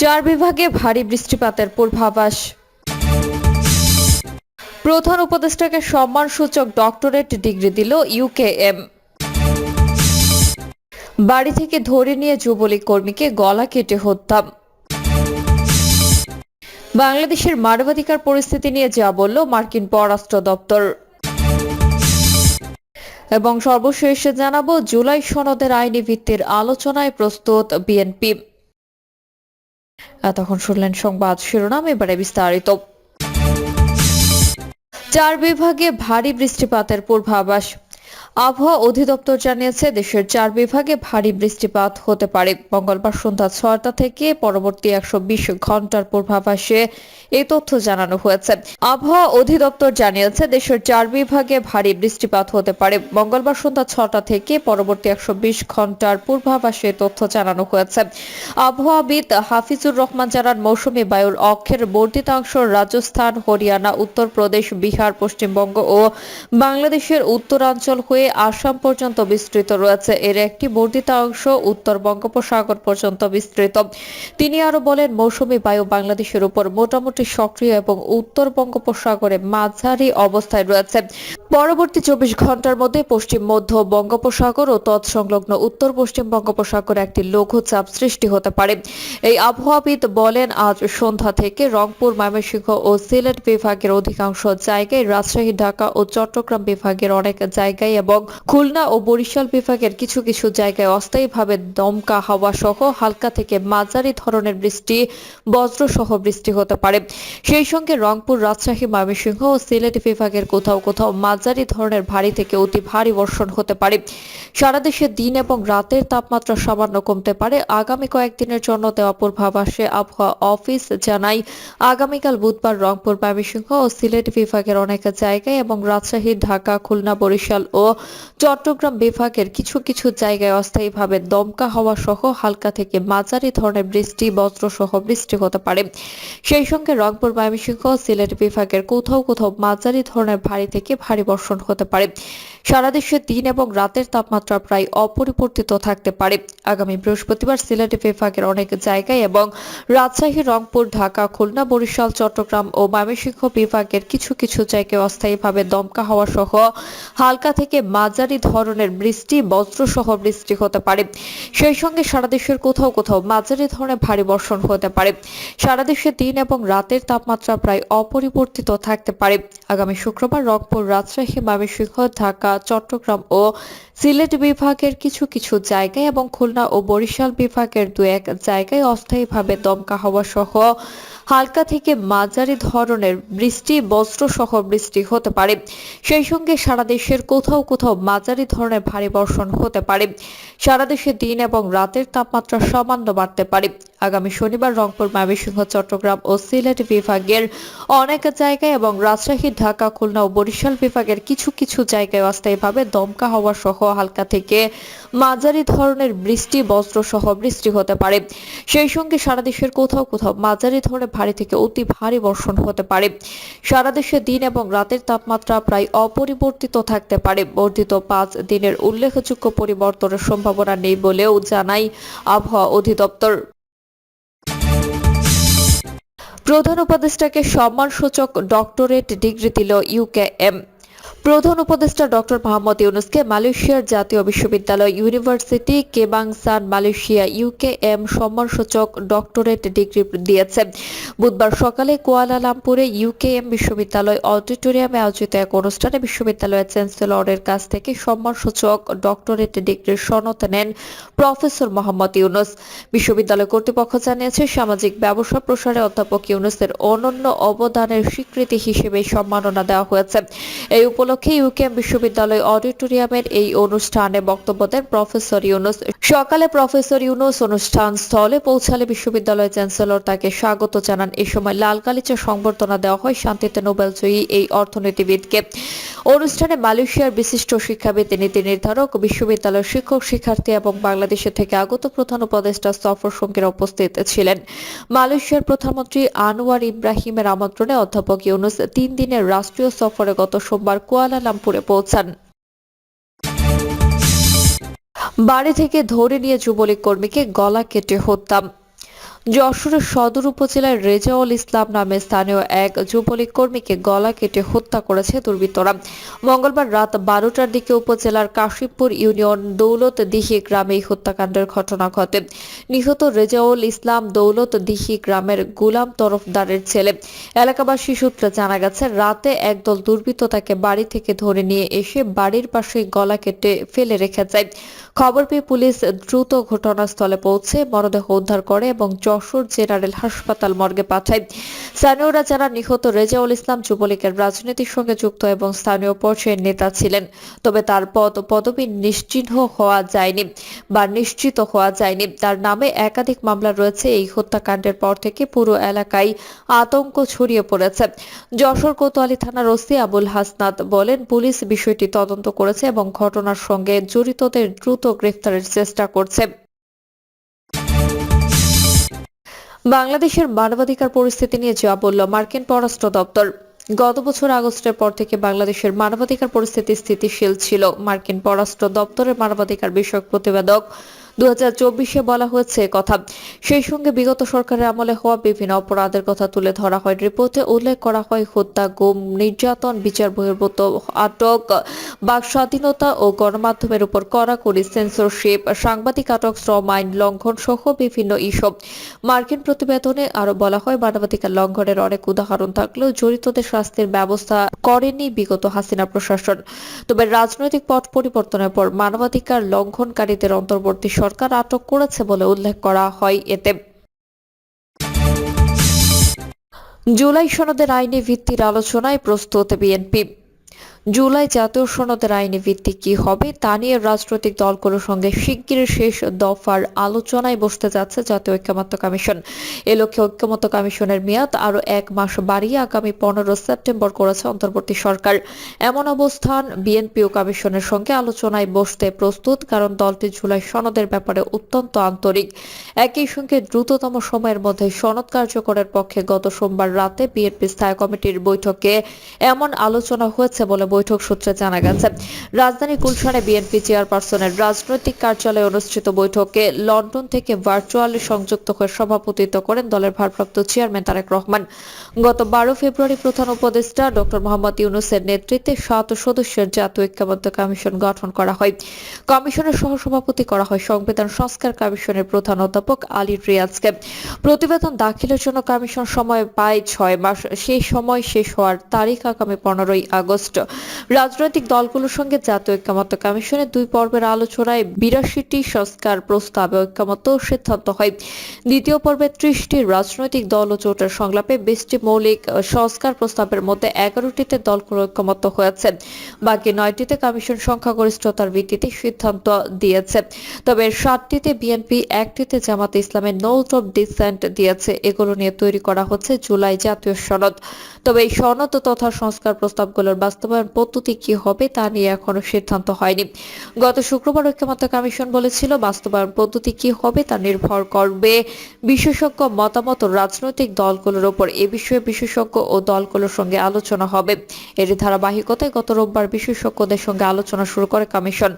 চার বিভাগে ভারী বৃষ্টিপাতের পূর্বাভাস। প্রধান উপদেষ্টাকে সম্মানসূচক ডক্টরেট ডিগ্রি দিল ইউকেএম বাড়ি থেকে ধরে নিয়ে যুবলীগ কর্মীকে গলা কেটে হত্যা। বাংলাদেশের মানবাধিকার পরিস্থিতি নিয়ে যা বলল মার্কিন পররাষ্ট্র দপ্তর। এবং সর্বশেষ জানাব, জুলাই সনদের আইনি ভিত্তির আলোচনায় প্রস্তুত বিএনপি। এতক্ষণ শুনলেন সংবাদ শিরোনাম এবারে বিস্তারিত। চার বিভাগে ভারী বৃষ্টিপাতের পূর্বাভাস আবহাওয়া অধিদপ্তর জানিয়েছে, দেশের চার বিভাগে ভারী বৃষ্টিপাত হতে পারে। মঙ্গলবার সন্ধ্যা ছয়টা থেকে পরবর্তী একশো বিশ ঘণ্টার পূর্বাভাসে এই তথ্য জানানো হয়েছে। আবহাওয়া অধিদপ্তর জানিয়েছে, দেশের চার বিভাগে ভারী বৃষ্টিপাত হতে পারে। মঙ্গলবার সন্ধ্যা ছটা থেকে পরবর্তী একশো বিশ ঘণ্টার পূর্বাভাসে তথ্য জানানো হয়েছে। আবহাওয়াবিদ হাফিজুর রহমান জানান, মৌসুমী বায়ুর অক্ষের বর্ধিতাংশ রাজস্থান, হরিয়ানা, উত্তরপ্রদেশ, বিহার, পশ্চিমবঙ্গ ও বাংলাদেশের উত্তরাঞ্চল হয়ে আসাম পর্যন্ত বিস্তৃত রয়েছে। এর একটি বর্ধিত অংশ উত্তর বঙ্গোপসাগর পর্যন্ত বিস্তৃত। তিনি আরও বলেন, মৌসুমী বায়ু বাংলাদেশের উপর মোটামুটি সক্রিয় এবং উত্তর বঙ্গোপসাগরে মাঝারি অবস্থায় রয়েছে। পরবর্তী চব্বিশ ঘণ্টার মধ্যে পশ্চিম, মধ্য বঙ্গোপসাগর ও তৎসংলগ্ন উত্তর, পশ্চিম বঙ্গোপসাগরে একটি লঘুচাপ সৃষ্টি হতে পারে। এই আবহাওয়াবিদ বলেন, আজ সন্ধ্যা থেকে রংপুর, ময়মনসিংহ ও সিলেট বিভাগের অধিকাংশ জায়গায়, রাজশাহী, ঢাকা ও চট্টগ্রাম বিভাগের অনেক জায়গায় এবং খুলনা ও বরিশাল বিভাগের কিছু কিছু জায়গায় অস্থায়ীভাবে দমকা হাওয়া সহ হালকা থেকে মাঝারি ধরনের বৃষ্টি বজ্র সহ বৃষ্টি হতে পারে। সেই সঙ্গে রংপুর, রাজশাহী, ময়মনসিংহ ও সিলেট বিভাগের কোথাও কোথাও মাঝারি ধরনের ভারী থেকে অতি ভারী বর্ষণ হতে পারে। সারা দেশে দিন এবং রাতের তাপমাত্রা সামান্য কমতে পারে। আগামী কয়েকদিনের জন্য দেওয়া পূর্বাভাসে আবহাওয়া অফিস জানায়, আগামীকাল বুধবার রংপুর, ময়মনসিংহ ও সিলেট বিভাগের অনেক জায়গায় এবং রাজশাহী, ঢাকা, খুলনা, বরিশাল ও চট্টগ্রাম বিভাগের কিছু কিছু জায়গায় অস্থায়ীভাবে দমকা হওয়া সহ হালকা থেকে মাঝারি ধরনের বৃষ্টি বজ্র সহ বৃষ্টি হতে পারে। সেই সঙ্গে রংপুর, ময়মনসিংহ সিলেট বিভাগের কোথাও কোথাও মাঝারি ধরনের ভারী থেকে ভারী বর্ষণ হতে পারে। সারা দেশে দিন এবং রাতের তাপমাত্রা প্রায় অপরিবর্তিত থাকতে পারে। আগামী বৃহস্পতিবার সিলেটে বিভাগের অনেক জায়গায় এবং রাজশাহী, রংপুর, ঢাকা, খুলনা, বরিশাল, চট্টগ্রাম ও ময়মনসিংহ বিভাগের কিছু কিছু জায়গায় অস্থায়ীভাবে দমকা হওয়া সহ হালকা থেকে মাঝারি ধরনের বৃষ্টি বজ্র সহ বৃষ্টি হতে পারে। সেই সঙ্গে সারা দেশের কোথাও কোথাও মাঝারি ধরনের ভারী বর্ষণ হতে পারে। সারা দেশে দিন এবং রাতের তাপমাত্রা প্রায় অপরিবর্তিত থাকতে পারে। আগামী শুক্রবার রংপুর, রাজশাহী, ময়মনসিংহ, ঢাকা চট্টগ্রাম ও সিলেট বিভাগের কিছু কিছু জায়গায় এবং খুলনা ও বরিশাল বিভাগের দু এক জায়গায় অস্থায়ীভাবে দমকা হওয়া সহ হালকা থেকে মাঝারি ধরনের বৃষ্টি বজ্র সহ বৃষ্টি হতে পারে। সেই সঙ্গে সারা দেশের কোথাও কোথাও মাঝারি ধরনের ভারী বর্ষণ হতে পারে। সারা দেশে দিন এবং রাতের তাপমাত্রা সামান্য বাড়তে পারে। আগামী শনিবার রংপুর, ময়মনসিংহ, চট্টগ্রাম ও সিলেট বিভাগের অনেক জায়গায় এবং রাজশাহী, ঢাকা, খুলনা ও বরিশাল বিভাগের কিছু কিছু জায়গায় অস্থায়ীভাবে দমকা হওয়া সহ হালকা থেকে মাঝারি ধরনের বৃষ্টি বজ্র সহ বৃষ্টি হতে পারে। সেই সঙ্গে সারা দেশের কোথাও কোথাও মাঝারি ধরনের ভারী থেকে অতি ভারী বর্ষণ হতে পারে। সারা দেশে দিন এবং রাতের তাপমাত্রা প্রায় অপরিবর্তিত থাকতে পারে। বর্ধিত পাঁচ দিনের উল্লেখযোগ্য পরিবর্তনের সম্ভাবনা নেই বলেও জানায় আবহাওয়া অধিদপ্তর। প্রধান উপদেষ্টাকে সম্মানসূচক ডক্টরেট ডিগ্রি দিল ইউকেএম প্রধান উপদেষ্টা ডক্টর মোহাম্মদ ইউনুসকে মালয়েশিয়ার জাতীয় বিশ্ববিদ্যালয় university Kebangsaan, Malaysia UK M সম্মানসূচক ডক্টরেট ডিগ্রি দিয়েছে। বুধবার সকালে কুয়ালালামপুরে ইউকেএম বিশ্ববিদ্যালয় অডিটোরিয়ামে আয়োজিত এক অনুষ্ঠানে বিশ্ববিদ্যালয়ের চ্যান্সেলরের কাছ থেকে সম্মানসূচক ডক্টরেট ডিগ্রির সনদ নেন প্রফেসর মোহাম্মদ ইউনুস। বিশ্ববিদ্যালয় কর্তৃপক্ষ জানিয়েছে, সামাজিক ব্যবসা প্রসারে অধ্যাপক ইউনুসের অনন্য অবদানের স্বীকৃতি হিসেবে সম্মাননা দেওয়া হয়েছে। এই উপলক্ষে ইউকেএম বিশ্ববিদ্যালয় অডিটোরিয়ামের এই অনুষ্ঠানে বক্তব্য দেন প্রফেসর ইউনুস। সকালে প্রফেসর ইউনুস অনুষ্ঠান স্থলে পৌঁছালে বিশ্ববিদ্যালয় চ্যান্সেলর তাকে স্বাগত জানান। এ সময় লাল গালিচা সংবর্ধনা দেওয়া হয় শান্তিতে নোবেলজয়ী এই অর্থনীতিবিদকে। অনুষ্ঠানে মালয়েশিয়ার বিশিষ্ট শিক্ষাবিদ, নীতি নির্ধারক, বিশ্ববিদ্যালয়ের শিক্ষক, শিক্ষার্থী এবং বাংলাদেশের থেকে আগত প্রধান উপদেষ্টা সফর সঙ্গীরা উপস্থিত ছিলেন। মালয়েশিয়ার প্রধানমন্ত্রী আনোয়ার ইব্রাহিমের আমন্ত্রণে অধ্যাপক ইউনুস তিন দিনের রাষ্ট্রীয় সফরে গত সোমবার কুয়ালালামপুরে পৌঁছান। বাড়ি থেকে ধরে নিয়ে যুবলীগ কর্মীকে গলা কেটে হত্যা। যশোরের সদর উপজেলার রেজাউল ইসলাম নামে স্থানীয় এক যুবলীগ কর্মীকে গলা কেটে হত্যা করেছে দুর্বৃত্তরা। মঙ্গলবার রাত বারোটার দিকে উপজেলার কাশিমপুর ইউনিয়ন দৌলত দিহি গ্রামে হত্যাকাণ্ডের ঘটনা ঘটে। নিহত রেজাউল ইসলাম দৌলত দিহি গ্রামের গুলাম তরফদারের ছেলে। এলাকাবাসী সূত্রে জানা গেছে, রাতে একদল দুর্বৃত্ত তাকে বাড়ি থেকে ধরে নিয়ে এসে বাড়ির পাশে গলা কেটে ফেলে রেখে যায় খবর পেয়ে পুলিশ দ্রুত ঘটনাস্থলে পৌঁছে মরদেহ উদ্ধার করে এবং যশোর জেনারেল হাসপাতাল মর্গে পাঠায়। স্থানীয়রা যারা নিহত রেজাউল ইসলাম যুবলীগের রাজনীতির সঙ্গে যুক্ত এবং স্থানীয় পর্যায়ের নেতা ছিলেন। তবে তার পদ, পদবি নিশ্চিহ্ন হওয়া যায়নি বা নিশ্চিত হওয়া যায়নি। তার নামে একাধিক মামলা রয়েছে। এই হত্যাকাণ্ডের পর থেকে পুরো এলাকায় আতঙ্ক ছড়িয়ে পড়েছে। যশোর কোতোয়ালি থানার ওসি আবুল হাসনাত বলেন, পুলিশ বিষয়টি তদন্ত করেছে এবং ঘটনার সঙ্গে জড়িতদের দ্রুত গ্রেফতারের চেষ্টা করছে। বাংলাদেশের মানবাধিকার পরিস্থিতি নিয়ে যা বলল মার্কিন পররাষ্ট্র দপ্তর, গত বছর আগস্টের পর থেকে বাংলাদেশের মানবাধিকার পরিস্থিতি স্থিতিশীল ছিল। মার্কিন পররাষ্ট্র দপ্তরের মানবাধিকার বিষয়ক প্রতিবেদক দু চব্বিশে বলা হয়েছে কথা। সেই সঙ্গে বিগত সরকারের আমলে হওয়া বিভিন্ন অপরাধের কথা তুলে ধরা হয়। রিপোর্টে উল্লেখ করা হয়, হত্যা, গুম, নির্যাতন, বিচার বহির্ভূত আটক, বাক স্বাধীনতা ও গণমাধ্যমের উপর কড়াকড়ি সেন্সরশিপ সাংবাদিক আটক, শ্রম আইন লঙ্ঘন সহ বিভিন্ন ইস্যু। মার্কিন প্রতিবেদনে আরও বলা হয়, মানবাধিকার লঙ্ঘনের অনেক উদাহরণ থাকলেও জড়িতদের শাস্তির ব্যবস্থা করেনি বিগত হাসিনা প্রশাসন। তবে রাজনৈতিক পট পরিবর্তনের পর মানবাধিকার লঙ্ঘনকারীদের অন্তর্বর্তী সরকার আটক করেছে বলে উল্লেখ করা হয় এতে। জুলাই সনদের আইনি ভিত্তির আলোচনায় প্রস্তুত বিএনপি। জুলাই জাতীয় সনদের আইনি ভিত্তি কি হবে তা নিয়ে রাজনৈতিক দলগুলোর সঙ্গে শিগগির শেষ দফার আলোচনায় বসতে যাচ্ছে জাতীয় ঐক্যমত্য কমিশন। এ লক্ষ্যে ঐক্যমত্য কমিশনের মেয়াদ আরও এক মাস বাড়িয়ে আগামী পনেরো সেপ্টেম্বর করেছে অন্তর্বর্তী সরকার। এমন অবস্থান বিএনপি ও কমিশনের সঙ্গে আলোচনায় বসতে প্রস্তুত, কারণ দলটি জুলাই সনদের ব্যাপারে অত্যন্ত আন্তরিক। একই সঙ্গে দ্রুততম সময়ের মধ্যে সনদ কার্যকরের পক্ষে গত সোমবার রাতে বিএনপি স্থায়ী কমিটির বৈঠকে এমন আলোচনা হয়েছে বলে বৈঠক সূত্রে জানা গেছে, রাজধানী গুলশানে বিএনপি চেয়ারপারসনের রাজনৈতিক কার্যালয়ে অনুষ্ঠিত বৈঠকে লন্ডন থেকে ভার্চুয়ালি সংযুক্ত হয়ে সভাপতিত্ব করেন দলের ভারপ্রাপ্ত চেয়ারম্যান তারেক রহমান। গত বারো ফেব্রুয়ারি প্রধান উপদেষ্টা ডক্টর মোহাম্মদ ইউনুসের নেতৃত্বে সাত সদস্যের জাতীয় ঐক্যবদ্ধ কমিশন গঠন করা হয়। কমিশনের সহসভাপতি করা হয় সংবিধান সংস্কার কমিশনের প্রধান অধ্যাপক আলী রিয়াজকে। প্রতিবেদন দাখিলের জন্য কমিশন সময় পায় ছয় মাস। সেই সময় শেষ হওয়ার তারিখ আগামী পনেরোই আগস্ট। রাজনৈতিক দলগুলোর সঙ্গে জাতীয় ঐক্যমত্য কমিশনের দুই পর্বের আলোচনায় বিরাশিটি সংস্কার প্রস্তাবে ঐক্যমত্য সিদ্ধান্ত হয়। দ্বিতীয় পর্বে ত্রিশটি রাজনৈতিক দল ও জোটের সংলাপে বিশটি মৌলিক সংস্কার প্রস্তাবের মধ্যে এগারোটিতে দলগুলো ঐক্যমত্য হয়েছে। বাকি নয়টিতে কমিশন সংখ্যাগরিষ্ঠতার ভিত্তিতে সিদ্ধান্ত দিয়েছে। তবে সাতটিতে বিএনপি, একটিতে জামাত ইসলামের নোট অফ ডিসেন্ট দিয়েছে। এগুলো নিয়ে তৈরি করা হচ্ছে জুলাই জাতীয় সনদ। তবে এই সনদ তথা সংস্কার প্রস্তাবগুলোর বাস্তবায়ন পদ্ধতি কি হবে তা নিয়ে এখনও সিদ্ধান্ত হয়নি। গত শুক্রবার ঐক্যমত্য কমিশন বলেছিল বাস্তবায়ন পদ্ধতি কি হবে তা নির্ভর করবে বিশেষজ্ঞ মতামত রাজনৈতিক দলগুলোর উপর এ বিষয়ে বিশেষজ্ঞ ও দলগুলোর সঙ্গে আলোচনা হবে। এর ধারাবাহিকতায় গত রোববার বিশেষজ্ঞদের সঙ্গে আলোচনা শুরু করে কমিশন।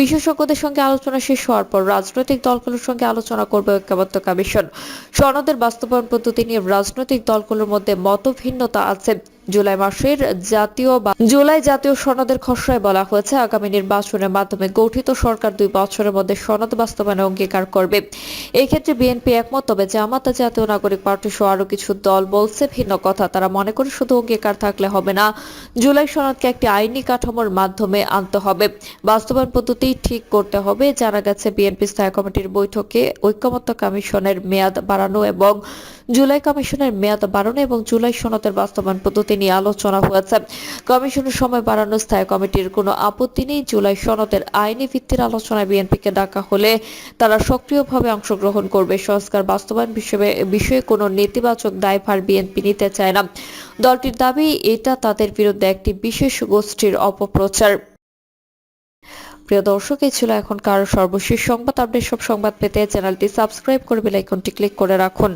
বিশেষজ্ঞদের সঙ্গে আলোচনা শেষ হওয়ার পর রাজনৈতিক দলগুলোর সঙ্গে আলোচনা করবে ঐক্যবদ্ধ কমিশন। সনদের বাস্তবায়ন পদ্ধতি নিয়ে রাজনৈতিক দলগুলোর মধ্যে মতভিন্নতা আছে। জুলাই মাসের জাতীয় বা- জুলাই জাতীয় সনদের খসড়ায় বলা হয়েছে, আগামী নির্বাচনের মাধ্যমে গঠিত সরকার দুই বছরের মধ্যে সনদ বাস্তবায়নে অঙ্গীকার করবে। এই ক্ষেত্রে বিএনপি একমত, তবে জামাত জাতীয় নাগরিক পার্টি সহ আরও কিছু দল বলছে ভিন্ন কথা। তারা মনে করে শুধু অঙ্গীকার থাকলে হবে না, জুলাই সনদকে একটি আইনি কাঠামোর মাধ্যমে আনতে হবে। বাস্তবায়ন পদ্ধতি ঠিক করতে হবে, জানা গেছে বিএনপি স্থায়ী কমিটির বৈঠকে ঐক্যমত্য কমিশনের মেয়াদ বাড়ানো এবং জুলাই কমিশনের মেয়াদ বাড়ানো এবং জুলাই সনদের বাস্তবায়ন পদ্ধতি নিয়ে আলোচনা হয়েছে। কমিশনের সময় বাড়ানো স্থায়ী কমিটির কোনো আপত্তি নেই। জুলাই সনদের আইনি ভিত্তির আলোচনায় বিএনপিকে ডাকা হলে তারা সক্রিয়ভাবে অংশগ্রহণ করবে। সংস্কার বাস্তবায়ন বিষয়ে বিষয়ে কোনো নেতিবাচক দায়ভার বিএনপি নিতে চায় না। দলটির দাবি, এটা তাদের বিরুদ্ধে একটি বিশেষ গোষ্ঠীর অপপ্রচার। প্রিয় দর্শক, এই ছিল এখনকার সর্বশেষ সংবাদ। আপডেট সব সংবাদ পেতে চ্যানেলটি সাবস্ক্রাইব করে বেল আইকনটি ক্লিক করে রাখুন।